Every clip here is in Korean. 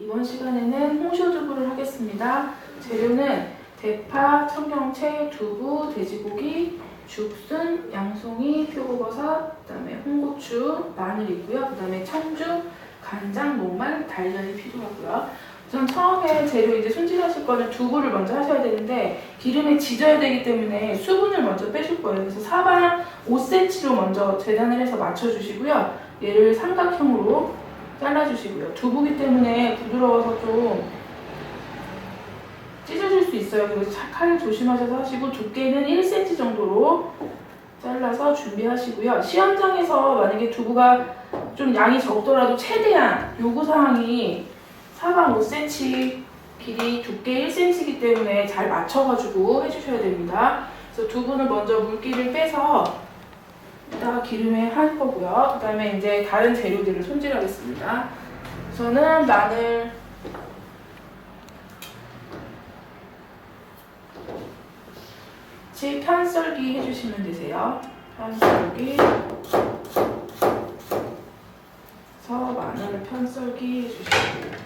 이번 시간에는 홍쇼두부를 하겠습니다. 재료는 대파, 청경채, 두부, 돼지고기, 죽순, 양송이, 표고버섯, 그다음에 홍고추, 마늘이고요. 그다음에 청주, 간장, 녹말, 달걀이 필요하고요. 우선 처음에 재료 이제 손질하실 거는 두부를 먼저 하셔야 되는데 기름에 지져야 되기 때문에 수분을 먼저 빼줄 거예요. 그래서 사방 5cm로 먼저 재단을 해서 맞춰주시고요. 얘를 삼각형으로 잘라주시고요. 두부기 때문에 부드러워서 좀 찢어질 수 있어요. 그래서 차- 칼 조심하셔서 하시고 두께는 1cm 정도로 잘라서 준비하시고요. 시험장에서 만약에 두부가 좀 양이 적더라도 최대한 요구사항이 사방 5cm 길이 두께 1cm이기 때문에 잘 맞춰가지고 해주셔야 됩니다. 그래서 두부는 먼저 물기를 빼서 이따가 기름에 할 거고요. 그 다음에 이제 다른 재료들을 손질하겠습니다. 우선은 마늘, 치 편썰기 해주시면 되세요. 편썰기. 그래서 마늘을 편썰기 해주시고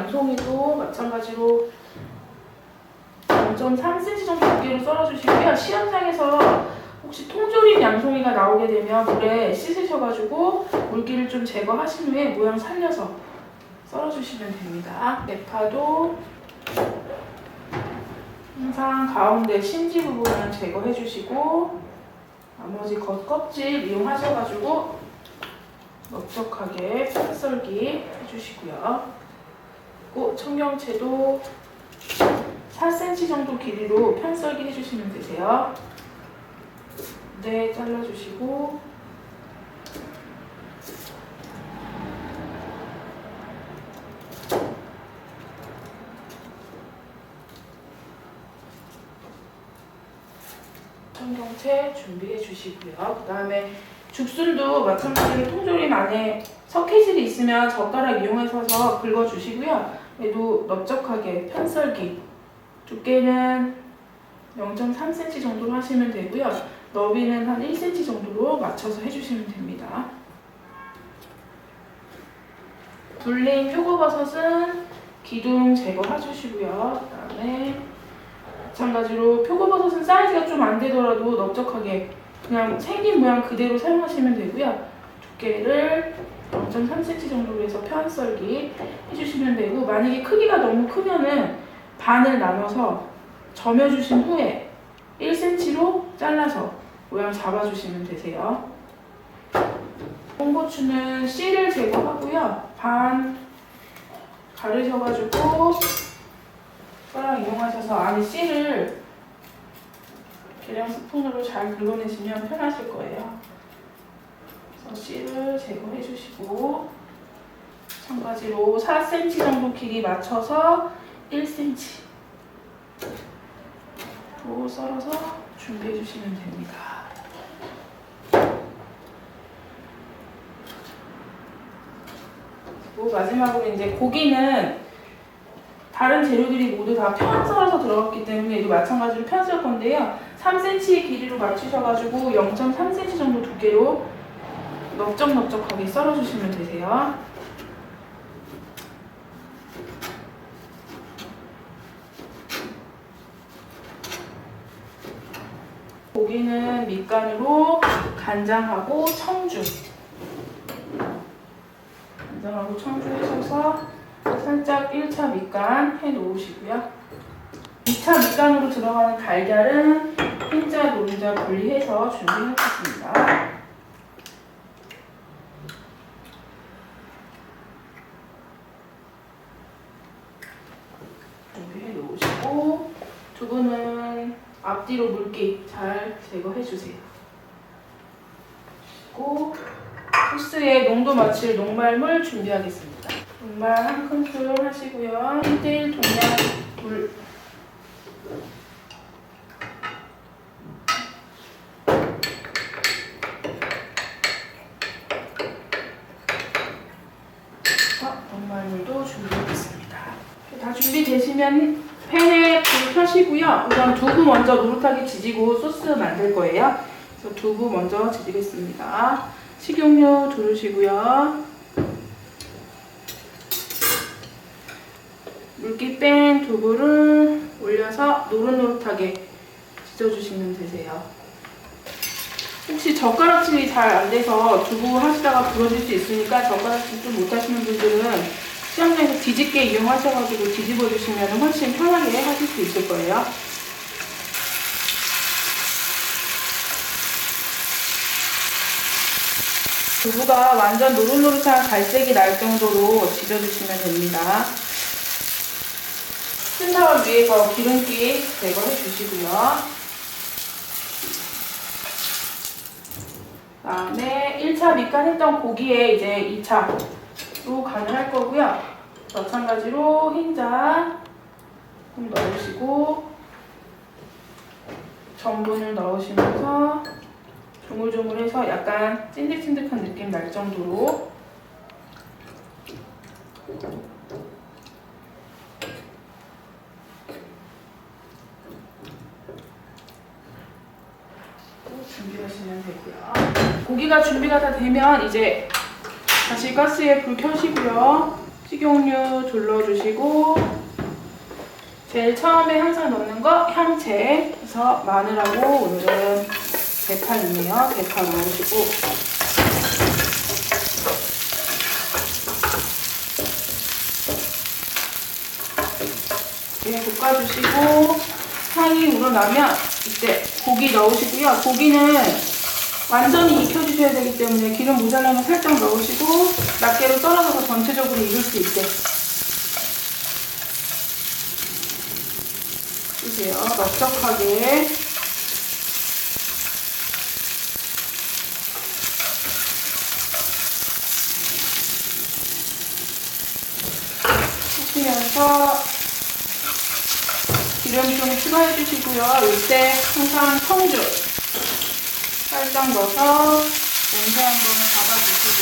양송이도 마찬가지로 0.3cm 정도 두께로 썰어주시고요. 시험장에서 혹시 통조림 양송이가 나오게 되면 물에 씻으셔가지고 물기를 좀 제거하신 후에 모양 살려서 썰어주시면 됩니다. 대파도 항상 가운데 심지 부분을 제거해주시고 나머지 겉 껍질 이용하셔가지고 넓적하게 편썰기 해주시고요. 그리고 청경채도 4cm 정도 길이로 편썰기 해주시면 되세요. 네, 잘라주시고 청경채 준비해 주시고요. 그 다음에 죽순도 마찬가지로 통조림 안에 석회질이 있으면 젓가락 이용해서 긁어 주시고요. 얘도 넓적하게 편썰기 두께는 0.3cm 정도로 하시면 되고요. 너비는 한 1cm 정도로 맞춰서 해주시면 됩니다. 불린 표고버섯은 기둥 제거해주시고요. 그 다음에 마찬가지로 표고버섯은 사이즈가 좀 안 되더라도 넓적하게 그냥 생긴 모양 그대로 사용하시면 되고요. 두께를 0.3cm 정도로 해서 편 썰기 해주시면 되고 만약에 크기가 너무 크면은 반을 나눠서 점여주신 후에 1cm로 잘라서 모양 잡아주시면 되세요. 홍고추는 씨를 제거하고요. 반 가르셔가지고 숟가락 이용하셔서 안에 씨를 계량 스푼으로 잘 긁어내시면 편하실 거예요. 그래서 씨를 제거해 주시고 마찬가지로 4cm 정도 길이 맞춰서 1cm 로 썰어서 준비해 주시면 됩니다. 그리고 마지막으로 이제 고기는 다른 재료들이 모두 다 편 썰어서 들어갔기 때문에 이도 마찬가지로 편썰 건데요. 3cm 길이로 맞추셔가지고 0.3cm 정도 두께로 넓적넓적하게 썰어주시면 되세요. 고기는 밑간으로 간장하고 청주 간장하고 청주 해셔서 살짝 1차 밑간 해 놓으시고요 2차 밑간으로 들어가는 달걀은 흰자, 노른자 분리해서 준비하겠습니다 준비해 놓으시고 두부는 앞뒤로 물기 잘 제거해 주세요. 그리고 소스에 농도 맞출 녹말물 준비하겠습니다. 녹말 한 큰술 하시고요. 1대1 동량 물 자, 녹말물도 준비하겠습니다. 다 준비되시면 팬에 불 켜시고요. 우선 두부 먼저 노릇하게 지지고 소스 만들 거예요. 그래서 두부 먼저 지지겠습니다. 식용유 두르시고요. 물기 뺀 두부를 올려서 노릇노릇하게 빚어주시면 되세요. 혹시 젓가락질이 잘 안 돼서 두부 하시다가 부러질 수 있으니까 젓가락질 좀 못하시는 분들은 시험장에서 뒤집게 이용하셔가지고 뒤집어 주시면 훨씬 편하게 하실 수 있을 거예요. 두부가 완전 노릇노릇한 갈색이 날 정도로 지져주시면 됩니다. 흰타월 위에서 기름기 제거해 주시고요. 그다음에 1차 밑간했던 고기에 이제 2차로 간을 할 거고요. 마찬가지로 흰자 좀 넣으시고 전분을 넣으시면서 조물조물해서 약간 찐득찐득한 느낌 날 정도로 준비하시면 되고요. 고기가 준비가 다 되면 이제 다시 가스에 불 켜시고요. 식용유 둘러주시고 제일 처음에 항상 넣는 거 향채 그래서 마늘하고 오늘은 대파 있네요. 대파 넣으시고 예, 볶아주시고 향이 우러나면 이때 고기 넣으시고요. 고기는 완전히 익혀주셔야 되기 때문에 기름 모자라면 살짝 넣으시고 낱개로 썰어서 전체적으로 익을 수 있게 주세요. 넓적하게 하시면서 기름 좀 추가해 주시고요. 이때 항상 청주 살짝 넣어서 냄새 한번 잡아주시고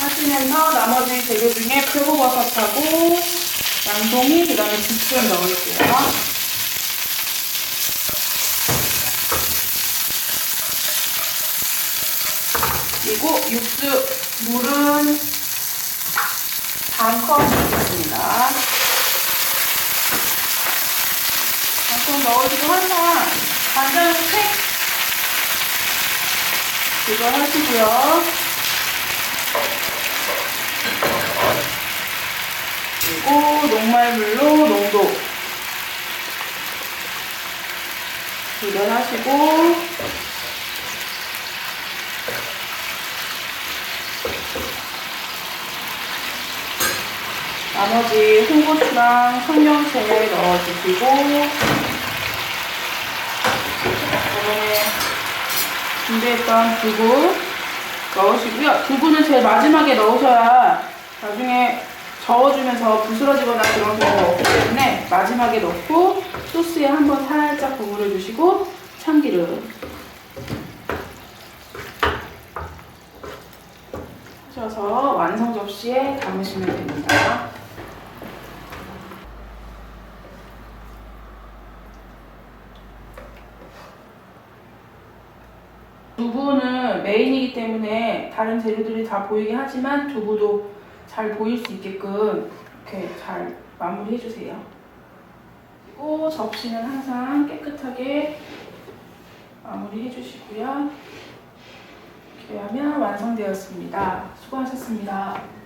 하시면서 나머지 재료 중에 표고버섯하고 양송이 그 다음에 죽순 넣을게요. 그리고 육수 물은 반컵 넣겠습니다. 좀 넣어주고 항상 간장을 팩 이거 하시고요. 그리고 녹말물로 농도 조절하시고 나머지 홍고추랑 청경채 넣어주시고 이번에 준비했던 두부 넣으시고요. 두부는 제일 마지막에 넣으셔야 나중에 저어주면서 부스러지거나 그런 거 없기 때문에 마지막에 넣고 소스에 한번 살짝 버무려 주시고 참기름 하셔서 완성 접시에 담으시면 됩니다. 두부는 메인이기 때문에 다른 재료들이 다 보이긴 하지만 두부도 잘 보일 수 있게끔 이렇게 잘 마무리 해 주세요. 그리고 접시는 항상 깨끗하게 마무리 해 주시고요. 이렇게 하면 완성되었습니다. 수고하셨습니다.